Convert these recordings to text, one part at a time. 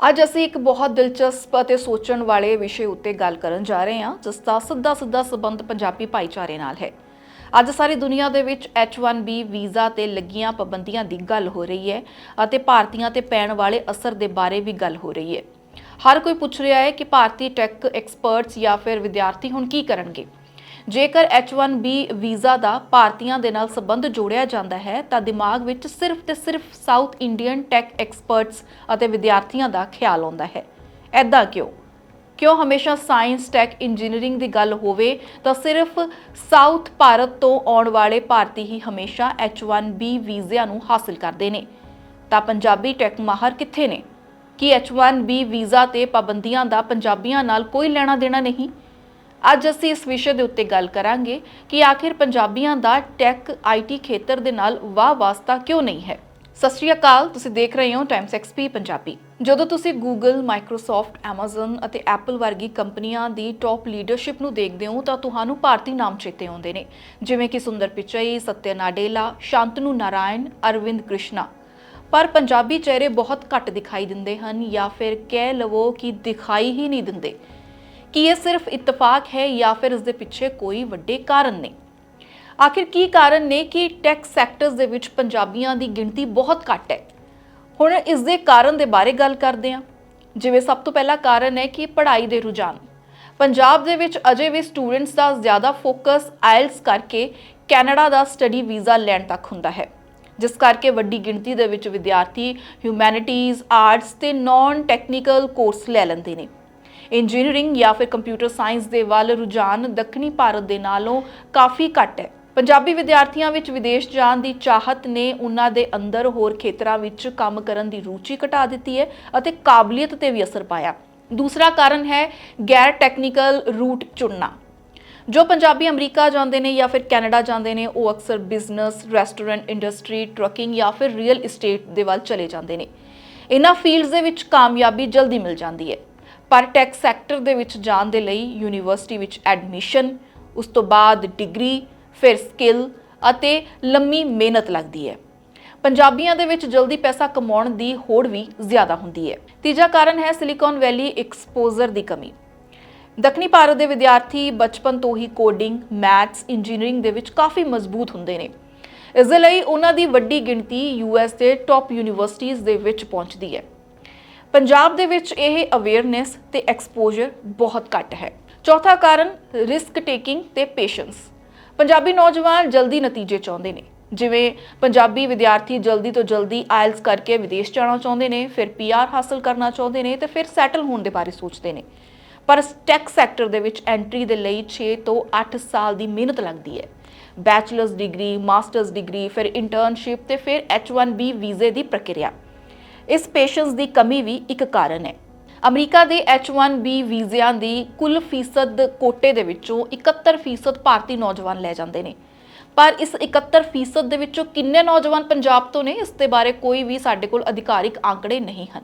ਅੱਜ ਅਸੀਂ ਇੱਕ ਬਹੁਤ ਦਿਲਚਸਪ ਅਤੇ ਸੋਚਣ ਵਾਲੇ ਵਿਸ਼ੇ ਉੱਤੇ ਗੱਲ ਕਰਨ ਜਾ ਰਹੇ ਹਾਂ, ਜਿਸ ਦਾ ਸਿੱਧਾ ਸਿੱਧਾ ਸਬੰਧ ਪੰਜਾਬੀ ਭਾਈਚਾਰੇ ਨਾਲ ਹੈ। ਅੱਜ ਸਾਰੀ ਦੁਨੀਆ ਦੇ ਵਿੱਚ H1B ਵੀਜ਼ਾ ਤੇ ਲੱਗੀਆਂ ਪਾਬੰਦੀਆਂ ਦੀ ਗੱਲ ਹੋ ਰਹੀ ਹੈ ਅਤੇ ਭਾਰਤੀਆਂ ਤੇ ਪੈਣ ਵਾਲੇ ਅਸਰ ਦੇ ਬਾਰੇ ਵੀ ਗੱਲ ਹੋ ਰਹੀ ਹੈ। ਹਰ ਕੋਈ ਪੁੱਛ ਰਿਹਾ ਹੈ ਕਿ ਭਾਰਤੀ ਟੈਕ ਐਕਸਪਰਟਸ ਜਾਂ ਫਿਰ ਵਿਦਿਆਰਥੀ ਹੁਣ ਕੀ ਕਰਨਗੇ। ਜੇਕਰ H1B ਵੀਜ਼ਾ ਦਾ ਭਾਰਤੀਆਂ ਦੇ ਨਾਲ ਸੰਬੰਧ ਜੋੜਿਆ ਜਾਂਦਾ ਹੈ, ਤਾਂ ਦਿਮਾਗ ਵਿੱਚ ਸਿਰਫ ਤੇ ਸਿਰਫ ਸਾਊਥ ਇੰਡੀਅਨ ਟੈਕ ਐਕਸਪਰਟਸ ਅਤੇ ਵਿਦਿਆਰਥੀਆਂ ਦਾ ਖਿਆਲ ਆਉਂਦਾ ਹੈ। ਐਦਾਂ ਕਿਉਂ? ਕਿਉਂ ਹਮੇਸ਼ਾ ਸਾਇੰਸ ਟੈਕ ਇੰਜੀਨੀਅਰਿੰਗ ਦੀ ਗੱਲ ਹੋਵੇ, ਤਾਂ ਸਿਰਫ ਸਾਊਥ ਭਾਰਤ ਤੋਂ ਆਉਣ ਵਾਲੇ ਭਾਰਤੀ ਹੀ ਹਮੇਸ਼ਾ H1B ਵੀਜ਼ਿਆਂ ਨੂੰ ਹਾਸਲ ਕਰਦੇ ਨੇ। ਤਾਂ ਪੰਜਾਬੀ ਟੈਕ ਮਾਹਰ ਕਿੱਥੇ ਨੇ? ਕੀ H1B ਵੀਜ਼ਾ ਤੇ ਪਾਬੰਦੀਆਂ ਦਾ ਪੰਜਾਬੀਆਂ ਨਾਲ ਕੋਈ ਲੈਣਾ ਦੇਣਾ ਨਹੀਂ? ਅੱਜ ਅਸੀਂ ਇਸ ਵਿਸ਼ੇ ਦੇ ਉੱਤੇ ਗੱਲ ਕਰਾਂਗੇ ਕਿ ਆਖਿਰ ਪੰਜਾਬੀਆਂ ਦਾ ਟੈਕ ਆਈਟੀ ਖੇਤਰ ਦੇ ਨਾਲ ਵਾਹ ਵਾਸਤਾ ਕਿਉਂ ਨਹੀਂ ਹੈ। ਸਤਿ ਸ਼੍ਰੀ ਅਕਾਲ ਤੁਸੀਂ ਦੇਖ ਰਹੇ ਹੋ ਟਾਈਮਸ ਐਕਸਪੀ ਪੰਜਾਬੀ। ਜਦੋਂ ਤੁਸੀਂ Google, Microsoft, Amazon ਅਤੇ Apple ਵਰਗੀ ਕੰਪਨੀਆਂ ਦੀ ਟੌਪ ਲੀਡਰਸ਼ਿਪ ਨੂੰ ਦੇਖਦੇ ਹੋ ਤਾਂ ਤੁਹਾਨੂੰ ਭਾਰਤੀ ਨਾਮ ਚੇਤੇ ਆਉਂਦੇ ਨੇ। ਜਿਵੇਂ ਕਿ ਸੁੰਦਰ ਪਿਚਈ, ਸਤਿਆ ਨਾਡੇਲਾ, ਸ਼ਾਂਤਨੂ ਨਾਰਾਇਣ, ਅਰਵਿੰਦ ਕ੍ਰਿਸ਼ਨਾ। ਪਰ ਪੰਜਾਬੀ ਚਿਹਰੇ ਬਹੁਤ ਘੱਟ ਦਿਖਾਈ ਦਿੰਦੇ ਹਨ ਜਾਂ ਫਿਰ ਕਹਿ ਲਵੋ ਕਿ ਦਿਖਾਈ ਹੀ ਨਹੀਂ ਦਿੰਦੇ। ਕੀ ਇਹ ਸਿਰਫ ਇਤਫਾਕ ਹੈ ਜਾਂ ਫਿਰ ਇਸ ਦੇ ਪਿੱਛੇ ਕੋਈ ਵੱਡੇ ਕਾਰਨ ਨੇ? ਆਖਿਰ ਕੀ ਕਾਰਨ ਨੇ ਕਿ ਟੈਕ ਸੈਕਟਰਸ ਦੇ ਵਿੱਚ ਪੰਜਾਬੀਆਂ ਦੀ ਗਿਣਤੀ ਬਹੁਤ ਘੱਟ ਹੈ? ਹੁਣ ਇਸ ਦੇ ਕਾਰਨ ਦੇ ਬਾਰੇ ਗੱਲ ਕਰਦੇ ਹਾਂ। ਜਿਵੇਂ ਸਭ ਤੋਂ ਪਹਿਲਾ ਕਾਰਨ ਹੈ ਕਿ ਪੜ੍ਹਾਈ ਦੇ ਰੁਝਾਨ। ਪੰਜਾਬ ਦੇ ਵਿੱਚ ਅਜੇ ਵੀ ਸਟੂਡੈਂਟਸ ਦਾ ਜ਼ਿਆਦਾ ਫੋਕਸ ਆਇਲਸ ਕਰਕੇ ਕੈਨੇਡਾ ਦਾ ਸਟੱਡੀ ਵੀਜ਼ਾ ਲੈਣ ਤੱਕ ਹੁੰਦਾ ਹੈ। ਜਿਸ ਕਰਕੇ ਵੱਡੀ ਗਿਣਤੀ ਦੇ ਵਿੱਚ ਵਿਦਿਆਰਥੀ ਹਿਊਮੈਨਿਟੀਜ਼ ਆਰਟਸ ਤੇ ਨਾਨ ਟੈਕਨੀਕਲ ਕੋਰਸ ਲੈ ਲੈਂਦੇ ਨੇ। ਇੰਜੀਨੀਅਰਿੰਗ ਜਾਂ ਫਿਰ ਕੰਪਿਊਟਰ ਸਾਇੰਸ ਦੇ ਵੱਲ ਰੁਝਾਨ ਦੱਖਣੀ ਭਾਰਤ ਦੇ ਨਾਲੋਂ ਕਾਫੀ ਘੱਟ ਹੈ। ਪੰਜਾਬੀ ਵਿਦਿਆਰਥੀਆਂ ਵਿੱਚ ਵਿਦੇਸ਼ ਜਾਣ ਦੀ ਚਾਹਤ ਨੇ ਉਹਨਾਂ ਦੇ ਅੰਦਰ ਹੋਰ ਖੇਤਰਾਂ ਵਿੱਚ ਕੰਮ ਕਰਨ ਦੀ ਰੁਚੀ ਘਟਾ ਦਿੱਤੀ ਹੈ ਅਤੇ ਕਾਬਲੀਅਤ ਤੇ ਵੀ ਅਸਰ ਪਾਇਆ। ਦੂਸਰਾ ਕਾਰਨ ਹੈ ਗੈਰ ਟੈਕਨੀਕਲ ਰੂਟ ਚੁਣਨਾ। ਜੋ ਪੰਜਾਬੀ ਅਮਰੀਕਾ ਜਾਂਦੇ ਨੇ ਜਾਂ ਫਿਰ ਕੈਨੇਡਾ ਜਾਂਦੇ ਨੇ, ਉਹ ਅਕਸਰ ਬਿਜ਼ਨਸ ਰੈਸਟੋਰੈਂਟ ਇੰਡਸਟਰੀ ਟਰੱਕਿੰਗ ਜਾਂ ਫਿਰ ਰੀਅਲ ਏਸਟੇਟ ਦੇ ਵੱਲ ਚਲੇ ਜਾਂਦੇ ਨੇ। ਇਹਨਾਂ ਫੀਲਡਸ ਦੇ ਵਿੱਚ ਕਾਮਯਾਬੀ ਜਲਦੀ ਮਿਲ ਜਾਂਦੀ ਹੈ। ਪਰ ਟੈਕ ਸੈਕਟਰ ਦੇ ਵਿੱਚ ਜਾਣ ਦੇ ਲਈ ਯੂਨੀਵਰਸਿਟੀ ਵਿੱਚ ਐਡਮਿਸ਼ਨ, ਉਸ ਤੋਂ ਬਾਅਦ ਡਿਗਰੀ, ਫਿਰ ਸਕਿੱਲ ਅਤੇ ਲੰਮੀ ਮਿਹਨਤ ਲੱਗਦੀ ਹੈ। ਪੰਜਾਬੀਆਂ ਦੇ ਵਿੱਚ ਜਲਦੀ ਪੈਸਾ ਕਮਾਉਣ ਦੀ ਹੋੜ ਵੀ ਜ਼ਿਆਦਾ ਹੁੰਦੀ ਹੈ। ਤੀਜਾ ਕਾਰਨ ਹੈ ਸਿਲੀਕਾਨ ਵੈਲੀ ਐਕਸਪੋਜ਼ਰ ਦੀ ਕਮੀ। ਦੱਖਣੀ ਭਾਰਤ ਦੇ ਵਿਦਿਆਰਥੀ ਬਚਪਨ ਤੋਂ ਹੀ ਕੋਡਿੰਗ ਮੈਥਸ ਇੰਜੀਨੀਅਰਿੰਗ ਦੇ ਵਿੱਚ ਕਾਫੀ ਮਜ਼ਬੂਤ ਹੁੰਦੇ ਨੇ। ਇਸ ਦੇ ਲਈ ਉਹਨਾਂ ਦੀ ਵੱਡੀ ਗਿਣਤੀ ਯੂਐਸ ਦੇ ਟੌਪ ਯੂਨੀਵਰਸਿਟੀਜ਼ ਦੇ ਵਿੱਚ ਪਹੁੰਚਦੀ ਹੈ। ਪੰਜਾਬ ਦੇ ਵਿੱਚ ਇਹ ਅਵੇਅਰਨੈਸ ਤੇ ਐਕਸਪੋਜ਼ਰ ਬਹੁਤ ਘੱਟ ਹੈ। ਚੌਥਾ ਕਾਰਨ ਰਿਸਕ ਟੇਕਿੰਗ ਤੇ ਪੇਸ਼ੈਂਸ ਪੰਜਾਬੀ ਨੌਜਵਾਨ ਜਲਦੀ ਨਤੀਜੇ ਚਾਹੁੰਦੇ ਨੇ। ਜਿਵੇਂ ਪੰਜਾਬੀ ਵਿਦਿਆਰਥੀ ਜਲਦੀ ਤੋਂ ਜਲਦੀ ਆਇਲਸ ਕਰਕੇ ਵਿਦੇਸ਼ ਜਾਣਾ ਚਾਹੁੰਦੇ ਨੇ, ਫਿਰ ਪੀਆਰ ਹਾਸਲ ਕਰਨਾ ਚਾਹੁੰਦੇ ਨੇ ਤੇ ਫਿਰ ਸੈਟਲ ਹੋਣ ਦੇ ਬਾਰੇ ਸੋਚਦੇ ਨੇ। ਪਰ ਟੈਕ ਸੈਕਟਰ ਦੇ ਵਿੱਚ ਐਂਟਰੀ ਦੇ ਲਈ 6 ਤੋਂ 8 ਸਾਲ ਦੀ ਮਿਹਨਤ ਲੱਗਦੀ ਹੈ। ਬੈਚਲਰਸ ਡਿਗਰੀ ਮਾਸਟਰਸ ਡਿਗਰੀ ਫਿਰ ਇੰਟਰਨਸ਼ਿਪ ਤੇ ਫਿਰ H1B ਵੀਜ਼ੇ ਦੀ ਪ੍ਰਕਿਰਿਆ। ਇਸ ਪੇਸ਼ੈਂਸ ਦੀ ਕਮੀ ਵੀ ਇੱਕ ਕਾਰਨ ਹੈ। ਅਮਰੀਕਾ ਦੇ H1B ਵੀਜ਼ਿਆਂ ਦੀ ਕੁੱਲ ਫੀਸਦ ਕੋਟੇ ਦੇ ਵਿੱਚੋਂ 71% ਭਾਰਤੀ ਨੌਜਵਾਨ ਲੈ ਜਾਂਦੇ ਨੇ। ਪਰ ਇਸ 71% ਦੇ ਵਿੱਚੋਂ ਕਿੰਨੇ ਨੌਜਵਾਨ ਪੰਜਾਬ ਤੋਂ ਨੇ, ਇਸ ਦੇ ਬਾਰੇ ਕੋਈ ਵੀ ਸਾਡੇ ਕੋਲ ਅਧਿਕਾਰਿਕ ਆંકੜੇ ਨਹੀਂ ਹਨ।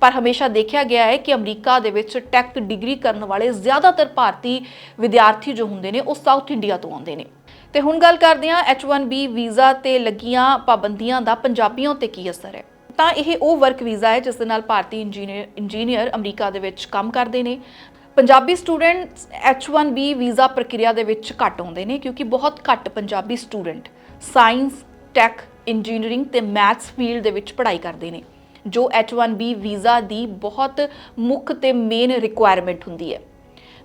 ਪਰ ਹਮੇਸ਼ਾ ਦੇਖਿਆ ਗਿਆ ਹੈ ਕਿ ਅਮਰੀਕਾ ਦੇ ਵਿੱਚ ਟੈਕ ਡਿਗਰੀ ਕਰਨ ਵਾਲੇ ਜ਼ਿਆਦਾਤਰ ਭਾਰਤੀ ਵਿਦਿਆਰਥੀ ਜੋ ਹੁੰਦੇ ਨੇ, ਉਹ ਸਾਊਥ ਇੰਡੀਆ ਤੋਂ ਆਉਂਦੇ ਨੇ। ਤੇ ਹੁਣ ਗੱਲ ਕਰਦੇ ਹਾਂ H1B ਵੀਜ਼ਾ ਤੇ ਲੱਗੀਆਂ ਪਾਬੰਦੀਆਂ ਦਾ ਪੰਜਾਬੀਆਂ ਉੱਤੇ ਕੀ ਅਸਰ ਹੈ। ਤਾਂ ਇਹ ਉਹ ਵਰਕ ਵੀਜ਼ਾ ਹੈ ਜਿਸ ਦੇ ਨਾਲ ਭਾਰਤੀ ਇੰਜੀਨੀਅਰ ਇੰਜੀਨੀਅਰ ਅਮਰੀਕਾ ਦੇ ਵਿੱਚ ਕੰਮ ਕਰਦੇ ਨੇ। ਪੰਜਾਬੀ ਸਟੂਡੈਂਟਸ H1B ਵੀਜ਼ਾ ਪ੍ਰਕਿਰਿਆ ਦੇ ਵਿੱਚ ਘੱਟ ਆਉਂਦੇ ਨੇ ਕਿਉਂਕਿ ਬਹੁਤ ਘੱਟ Punjabi student science tech engineering ਤੇ ਮੈਥਸ ਫੀਲਡ ਦੇ ਵਿੱਚ ਪੜ੍ਹਾਈ ਕਰਦੇ ਨੇ, ਜੋ H1B ਵੀਜ਼ਾ ਦੀ ਬਹੁਤ ਮੁੱਖ ਤੇ ਮੇਨ ਰਿਕੁਆਇਰਮੈਂਟ ਹੁੰਦੀ ਹੈ।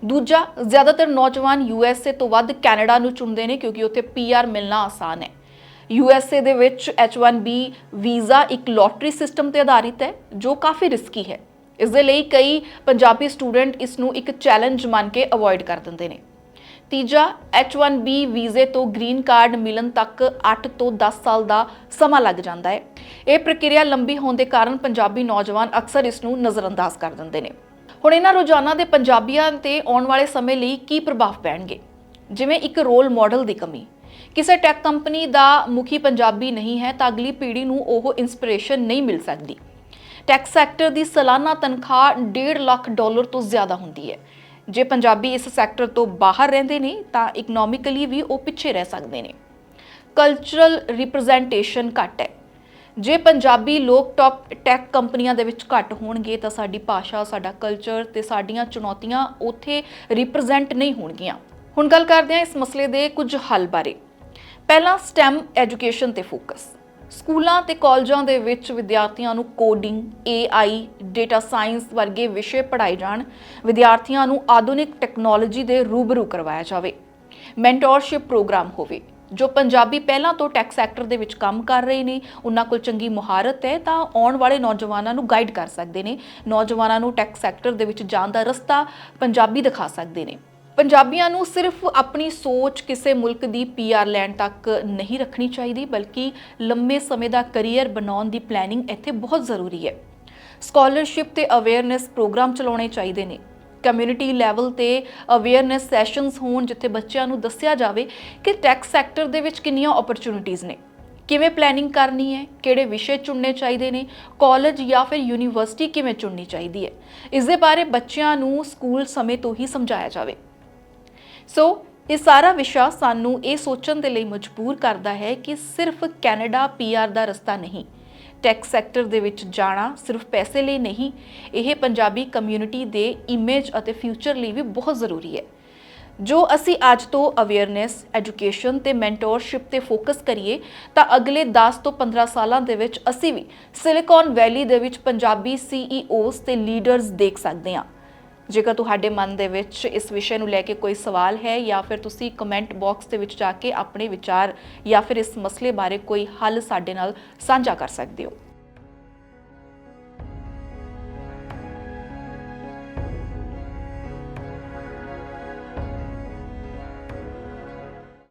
ਦੂਜਾ, ਜ਼ਿਆਦਾਤਰ ਨੌਜਵਾਨ USA ਤੋਂ ਵੱਧ ਕੈਨੇਡਾ ਨੂੰ ਚੁਣਦੇ ਨੇ ਕਿਉਂਕਿ ਉੱਥੇ PR ਮਿਲਣਾ ਆਸਾਨ ਹੈ। USA ਦੇ ਵਿੱਚ H1B ਵੀਜ਼ਾ ਇੱਕ ਲੋਟਰੀ ਸਿਸਟਮ ਤੇ ਆਧਾਰਿਤ ਹੈ, ਜੋ ਕਾਫੀ ਰਿਸਕੀ ਹੈ। ਇਸ ਦੇ ਲਈ ਕਈ ਪੰਜਾਬੀ ਸਟੂਡੈਂਟ ਇਸ ਨੂੰ ਇੱਕ ਚੈਲੰਜ ਮੰਨ ਕੇ ਅਵੋਇਡ ਕਰ ਦਿੰਦੇ ਨੇ। ਤੀਜਾ H1B ਵੀਜ਼ੇ ਤੋਂ ਗ੍ਰੀਨ ਕਾਰਡ ਮਿਲਣ ਤੱਕ 8 ਤੋਂ 10 ਸਾਲ ਦਾ ਸਮਾਂ ਲੱਗ ਜਾਂਦਾ ਹੈ। ਇਹ ਪ੍ਰਕਿਰਿਆ ਲੰਬੀ ਹੋਣ ਦੇ ਕਾਰਨ ਪੰਜਾਬੀ ਨੌਜਵਾਨ ਅਕਸਰ ਇਸ ਨੂੰ ਨਜ਼ਰਅੰਦਾਜ਼ ਕਰ ਦਿੰਦੇ ਨੇ। ਹੁਣ ਇਹਨਾਂ ਰੋਜ਼ਾਨਾ ਦੇ ਪੰਜਾਬੀਆਂ ਤੇ ਆਉਣ ਵਾਲੇ ਸਮੇਂ ਲਈ ਕੀ ਪ੍ਰਭਾਵ ਪੈਣਗੇ? ਜਿਵੇਂ ਇੱਕ ਰੋਲ ਮਾਡਲ ਦੀ ਕਮੀ। ਕਿਸੇ ਟੈਕ ਕੰਪਨੀ ਦਾ ਮੁਖੀ ਪੰਜਾਬੀ ਨਹੀਂ ਹੈ ਤਾਂ ਅਗਲੀ ਪੀੜ੍ਹੀ ਨੂੰ ਉਹ ਇਨਸਪੀਰੇਸ਼ਨ ਨਹੀਂ ਮਿਲ ਸਕਦੀ। ਟੈਕ ਸੈਕਟਰ ਦੀ ਸਾਲਾਨਾ ਤਨਖਾਹ 1.5 ਲੱਖ ਡਾਲਰ ਤੋਂ ਜ਼ਿਆਦਾ ਹੁੰਦੀ ਹੈ। ਜੇ ਪੰਜਾਬੀ ਇਸ ਸੈਕਟਰ ਤੋਂ ਬਾਹਰ ਰਹਿੰਦੇ ਨੇ ਤਾਂ ਇਕਨੋਮਿਕਲੀ ਵੀ ਉਹ ਪਿੱਛੇ ਰਹਿ ਸਕਦੇ ਨੇ। ਕਲਚਰਲ ਰਿਪਰੈਜ਼ੈਂਟੇਸ਼ਨ ਘੱਟ ਹੈ। ਜੇ ਪੰਜਾਬੀ ਲੋਕ ਟੌਪ ਟੈਕ ਕੰਪਨੀਆਂ ਦੇ ਵਿੱਚ ਘੱਟ ਹੋਣਗੇ ਤਾਂ ਸਾਡੀ ਭਾਸ਼ਾ, ਸਾਡਾ ਕਲਚਰ ਤੇ ਸਾਡੀਆਂ ਚੁਣੌਤੀਆਂ ਉੱਥੇ ਰਿਪਰੈਜ਼ੈਂਟ ਨਹੀਂ ਹੋਣਗੀਆਂ। ਹੁਣ ਗੱਲ ਕਰਦੇ ਹਾਂ ਇਸ ਮਸਲੇ ਦੇ ਕੁਝ ਹੱਲ ਬਾਰੇ। ਪਹਿਲਾ ਸਟੈਮ ਐਜੂਕੇਸ਼ਨ ਤੇ ਫੋਕਸ। ਸਕੂਲਾਂ ਤੇ ਕਾਲਜਾਂ ਦੇ ਵਿੱਚ ਵਿਦਿਆਰਥੀਆਂ ਨੂੰ ਕੋਡਿੰਗ AI ਡੇਟਾ ਸਾਇੰਸ ਵਰਗੇ ਵਿਸ਼ੇ ਪੜ੍ਹਾਏ ਜਾਣ, ਵਿਦਿਆਰਥੀਆਂ ਨੂੰ ਆਧੁਨਿਕ ਟੈਕਨੋਲੋਜੀ ਦੇ ਰੂਬਰੂ ਕਰਵਾਇਆ ਜਾਵੇ। ਮੈਂਟੋਰਸ਼ਿਪ ਪ੍ਰੋਗਰਾਮ ਹੋਵੇ, ਜੋ ਪੰਜਾਬੀ ਪਹਿਲਾਂ ਤੋਂ ਟੈਕ ਸੈਕਟਰ ਦੇ ਵਿੱਚ ਕੰਮ ਕਰ ਰਹੇ ਨੇ, ਉਹਨਾਂ ਕੋਲ ਚੰਗੀ ਮੁਹਾਰਤ ਹੈ ਤਾਂ ਆਉਣ ਵਾਲੇ ਨੌਜਵਾਨਾਂ ਨੂੰ ਗਾਈਡ ਕਰ ਸਕਦੇ ਨੇ, ਨੌਜਵਾਨਾਂ ਨੂੰ ਟੈਕ ਸੈਕਟਰ ਦੇ ਵਿੱਚ ਜਾਣ ਦਾ ਰਸਤਾ ਪੰਜਾਬੀ ਦਿਖਾ ਸਕਦੇ ਨੇ। ਪੰਜਾਬੀਆਂ ਨੂੰ ਸਿਰਫ ਆਪਣੀ ਸੋਚ ਕਿਸੇ ਮੁਲਕ ਦੀ ਪੀਆਰ ਲੈਣ ਤੱਕ ਨਹੀਂ ਰੱਖਣੀ ਚਾਹੀਦੀ, ਬਲਕਿ ਲੰਮੇ ਸਮੇਂ ਦਾ ਕੈਰੀਅਰ ਬਣਾਉਣ ਦੀ ਪਲੈਨਿੰਗ ਇੱਥੇ ਬਹੁਤ ਜ਼ਰੂਰੀ ਹੈ। ਸਕਾਲਰਸ਼ਿਪ ਤੇ ਅਵੇਅਰਨੈਸ ਪ੍ਰੋਗਰਾਮ ਚਲਾਉਣੇ ਚਾਹੀਦੇ ਨੇ। ਕਮਿਊਨਿਟੀ ਲੈਵਲ ਤੇ ਅਵੇਅਰਨੈਸ ਸੈਸ਼ਨਸ ਹੋਣ ਜਿੱਥੇ ਬੱਚਿਆਂ ਨੂੰ ਦੱਸਿਆ ਜਾਵੇ ਕਿ ਟੈਕਸ ਸੈਕਟਰ ਦੇ ਵਿੱਚ ਕਿੰਨੀਆਂ ਓਪਰਚੁਨਿਟੀਆਂ ਨੇ। ਕਿਵੇਂ ਪਲੈਨਿੰਗ ਕਰਨੀ ਹੈ, ਕਿਹੜੇ ਵਿਸ਼ੇ ਚੁਣਨੇ ਚਾਹੀਦੇ ਨੇ ਕਾਲਜ ਜਾਂ ਫਿਰ ਯੂਨੀਵਰਸਿਟੀ ਕਿਵੇਂ ਚੁਣਨੀ ਚਾਹੀਦੀ ਹੈ। ਇਸ ਦੇ ਬਾਰੇ ਬੱਚਿਆਂ ਨੂੰ ਸਕੂਲ ਸਮੇਂ ਤੋਂ ਹੀ ਸਮਝਾਇਆ ਜਾਵੇ। ਸੋ ਇਹ ਸਾਰਾ ਵਿਸ਼ਾ ਸਾਨੂੰ ਇਹ ਸੋਚਣ ਦੇ ਲਈ ਮਜਬੂਰ ਕਰਦਾ ਹੈ ਕਿ ਸਿਰਫ ਕੈਨੇਡਾ ਪੀਆਰ ਦਾ ਰਸਤਾ ਨਹੀਂ। ਟੈਕ ਸੈਕਟਰ ਦੇ ਵਿੱਚ ਜਾਣਾ ਸਿਰਫ ਪੈਸੇ ਲਈ ਨਹੀਂ, ਇਹ ਪੰਜਾਬੀ ਕਮਿਊਨਿਟੀ ਦੇ ਇਮੇਜ ਅਤੇ ਫਿਊਚਰ ਲਈ ਵੀ ਬਹੁਤ ਜ਼ਰੂਰੀ ਹੈ। ਜੋ ਅਸੀਂ ਅੱਜ ਤੋਂ ਅਵੇਅਰਨੈਸ ਐਜੂਕੇਸ਼ਨ ਤੇ ਮੈਂਟੋਰਸ਼ਿਪ ਤੇ ਫੋਕਸ ਕਰੀਏ, ਤਾਂ ਅਗਲੇ 10 ਤੋਂ 15 ਸਾਲਾਂ ਦੇ ਵਿੱਚ ਅਸੀਂ ਵੀ ਸਿਲੀਕਾਨ ਵੈਲੀ ਦੇ ਵਿੱਚ ਪੰਜਾਬੀ CEOs ਤੇ ਲੀਡਰਸ ਦੇਖ ਸਕਦੇ ਹਾਂ। ਜੇਕਰ ਤੁਹਾਡੇ ਮਨ ਦੇ ਵਿੱਚ ਇਸ ਵਿਸ਼ੇ ਨੂੰ ਲੈ ਕੇ ਕੋਈ ਸਵਾਲ ਹੈ ਜਾਂ ਫਿਰ ਤੁਸੀਂ ਕਮੈਂਟ ਬਾਕਸ ਦੇ ਵਿੱਚ ਜਾ ਕੇ ਆਪਣੇ ਵਿਚਾਰ ਜਾਂ ਫਿਰ ਇਸ ਮਸਲੇ ਬਾਰੇ ਕੋਈ ਹੱਲ ਸਾਡੇ ਨਾਲ ਸਾਂਝਾ ਕਰ ਸਕਦੇ ਹੋ।